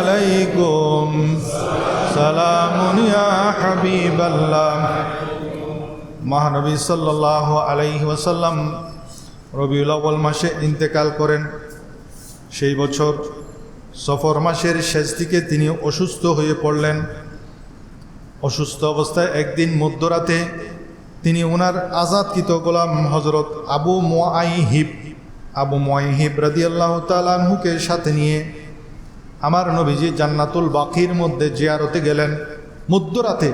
আলাইকুম মহানবী সাল আলাইহি রবিউল আবল মাসে ইন্তেকাল করেন। সেই বছর সফর মাসের শেষ দিকে তিনি অসুস্থ হয়ে পড়লেন। অসুস্থ অবস্থায় একদিন মধ্যরাতে তিনি ওনার আজাদকৃত গোলাম হজরত আবু মোয়াই হিব আবু মোয়াইহিব রাদি আল্লাহ তালাহুকে সাথে নিয়ে আমার নবীজি জান্নাতুল বাকির মধ্যে জিয়ারতে গেলেন। মধ্যরাতে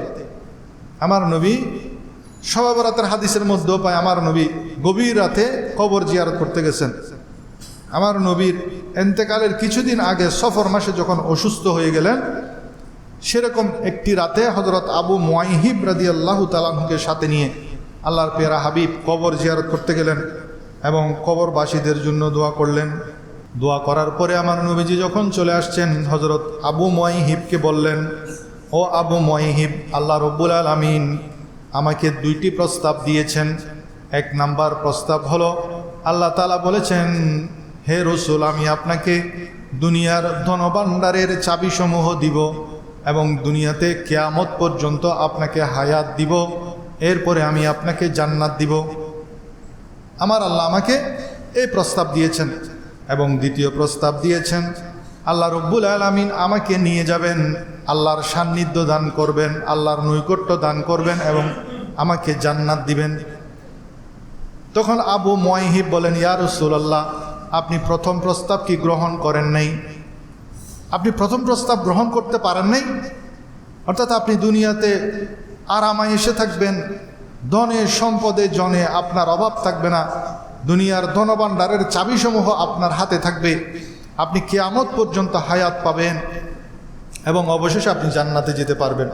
আমার নবী সবাব রাতের হাদিসের মধ্যেও পায়, আমার নবী গভীর রাতে কবর জিয়ারত করতে গেছেন। আমার নবীর এন্তেকালের কিছুদিন আগে সফর মাসে যখন অসুস্থ হয়ে গেলেন, সেরকম একটি রাতে হজরত আবু মোয়াইহিব রাদি আল্লাহ তালাহুকে সাথে নিয়ে আল্লাহর পেয়ারা হাবিব কবর জিয়ারত করতে গেলেন। এবং কবরবাসীদের জন্য দোয়া করলেন। দোয়া করার পরে আমার নবীজি যখন চলে আসছেন হজরত আবু মোয়াইহিবকে বললেন, ও আবু মোয়াইহিব আল্লাহ রব্বুল আলমিন আমাকে দুইটি প্রস্তাব দিয়েছেন। এক নাম্বার প্রস্তাব হলো, আল্লাহ তালা বলেছেন, হে রসুল, আমি আপনাকে দুনিয়ার ধনভাণ্ডারের চাবিসমূহ দিব এবং দুনিয়াতে কেয়ামত পর্যন্ত আপনাকে হায়াত দিব। এরপরে আমি আপনাকে জান্নাত দিব। আমার আল্লাহ আমাকে এই প্রস্তাব দিয়েছেন এবং দ্বিতীয় প্রস্তাব দিয়েছেন, আল্লাহ রব্বুল আলমিন আমাকে নিয়ে যাবেন, আল্লাহর সান্নিধ্য দান করবেন, আল্লাহর নৈকট্য দান করবেন এবং আমাকে জান্নাত দিবেন। তখন আবু ময়হিব বলেন, ইয়া রসুল্লাহ আপনি প্রথম প্রস্তাব কি গ্রহণ করেন নাই? আপনি প্রথম প্রস্তাব গ্রহণ করতে পারেন নাই? অর্থাৎ আপনি দুনিয়াতে আরামায় এসে থাকবেন ধনে সম্পদে জনে আপনার অভাব থাকবে না। দুনিয়ার ধনভাণ্ডারের চাবিসমূহ আপনার হাতে থাকবে। আপনি কেয়ামত পর্যন্ত হায়াত পাবেন এবং অবশেষে আপনি জান্নাতে যেতে পারবেন।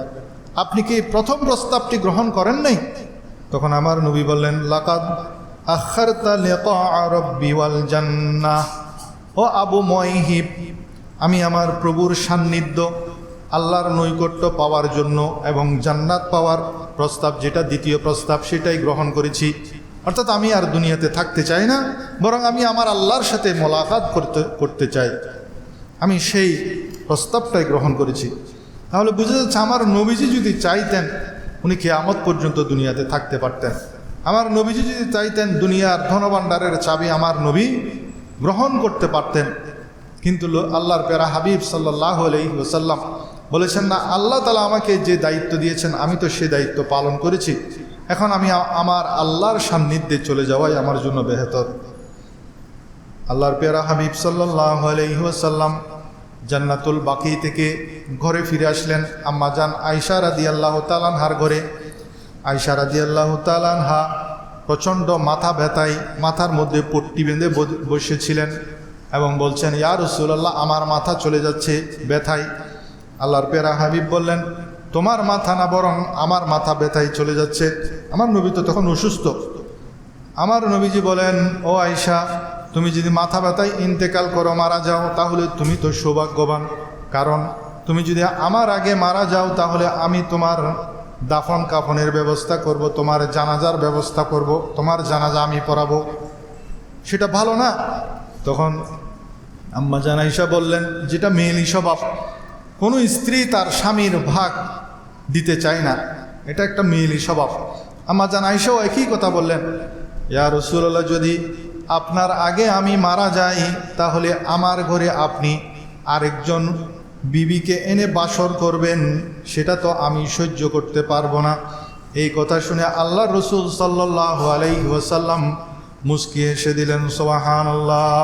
আপনি কি প্রথম প্রস্তাবটি গ্রহণ করেন নাই? তখন আমার নবী বললেন, লাকাদ ও আবু ময়হিব আমি আমার প্রভুর সান্নিধ্য আল্লাহর নৈকট্য পাওয়ার জন্য এবং জান্নাত পাওয়ার প্রস্তাব, যেটা দ্বিতীয় প্রস্তাব, সেটাই গ্রহণ করেছি। অর্থাৎ আমি আর দুনিয়াতে থাকতে চাই না, বরং আমি আমার আল্লাহর সাথে মোলাকাত করতে করতে চাই। আমি সেই প্রস্তাবটাই গ্রহণ করেছি। তাহলে বুঝে যাচ্ছে আমার নবীজি যদি চাইতেন, উনি কেয়ামত পর্যন্ত দুনিয়াতে থাকতে পারতেন। আমার নবীজি যদি চাইতেন, দুনিয়ার ধনভাণ্ডারের চাবি আমার নবী গ্রহণ করতে পারতেন। কিন্তু আল্লাহর পেরা হাবিব সাল্লাহ আলহিসাল্লাম বলেছেন, না, আল্লাহ তালা আমাকে যে দায়িত্ব দিয়েছেন, আমি তো সে দায়িত্ব পালন করেছি। এখন আমি আমার আল্লাহর সান্নিধ্যে চলে যাওয়াই আমার জন্য বেহতর। আল্লাহর পেরা হাবিব সাল্লাহ আলহিহাসাল্লাম জান্নাতুল বাকি থেকে ঘরে ফিরে আসলেন। আম্মা যান আয়সা রাদি আল্লাহ তালানহার ঘরে। আয়সা রাদি আল্লাহ তালানহা প্রচণ্ড মাথা ব্যথায় মাথার মধ্যে পট্টি বেঁধে বসেছিলেন এবং বলছেন, ইয়া রসুল্লাহ আমার মাথা চলে যাচ্ছে ব্যথায়। আল্লাহর পেরা হাবিব বললেন, তোমার মাথা না বরং আমার মাথা ব্যথায় চলে যাচ্ছে। আমার নবী তো তখন অসুস্থ। আমার নবীজি বলেন, ও আয়সা তুমি যদি মাথা ব্যথায় ইন্তেকাল করো, মারা যাও, তাহলে তুমি তো সৌভাগ্যবান। কারণ তুমি যদি আমার আগে মারা যাও, তাহলে আমি তোমার দাফন কাফনের ব্যবস্থা করব, তোমার জানাজার ব্যবস্থা করব, তোমার জানাজা আমি পড়াবো। সেটা ভালো না? তখন আম্মা জানাইসা বললেন, যেটা মেয়েলি স্বভাব কোনো স্ত্রী তার স্বামীর ভাগ দিতে চায় না। এটা একটা মেয়েলি স্বভাব। আম্মা জানাইসাও একই কথা বললেন, ইয়া রসুল্লাহ যদি আপনার আগে আমি মারা যাই, তাহলে আমার ঘরে আপনি আরেকজন বিবিকে এনে বাসর করবেন, সেটা তো আমি সহ্য করতে পারব না। এই কথা শুনে আল্লাহ রসুল সাল্লাহ আলাইসাল্লাম মুস্কি এসে দিলেন সোহান আল্লাহ